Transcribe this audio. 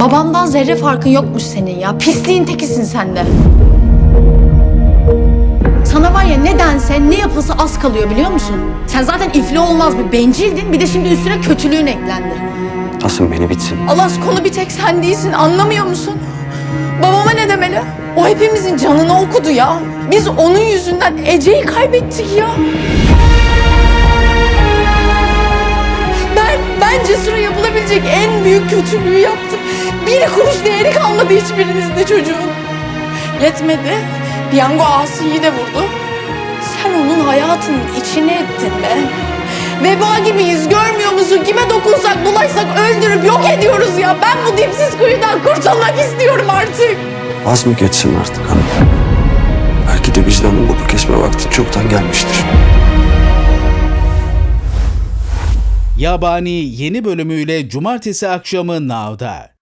Babamdan zerre farkın yokmuş senin ya. Pisliğin tekisin sen de. Sana var ya ne dense ne yapılsa az kalıyor biliyor musun? Sen zaten ifli olmaz bir bencildin bir de şimdi üstüne kötülüğün eklendi. Asın beni bitsin. Allah konu bir tek sen değilsin anlamıyor musun? Babama ne demeli? O hepimizin canını okudu ya. Biz onun yüzünden Ece'yi kaybettik ya. Ben, ben Cesur'a yapılabilecek en büyük kötülüğü yaptım. Bir kuruş değeri kalmadı hiçbirinizde çocuğun. Yetmedi. Piyango Asiye'yi de vurdu. Sen onun hayatının içine ettin be. Veba gibiyiz görmüyor musun? Kime dokunsak bulaşsak öldürüp yok ediyoruz ya. Ben bu dipsiz kuyudan kurtulmak istiyorum artık. Vaz mı geçsin artık hanım? Belki de vicdanın bunu kesme vakti çoktan gelmiştir. Yabani yeni bölümüyle cumartesi akşamı Now'da.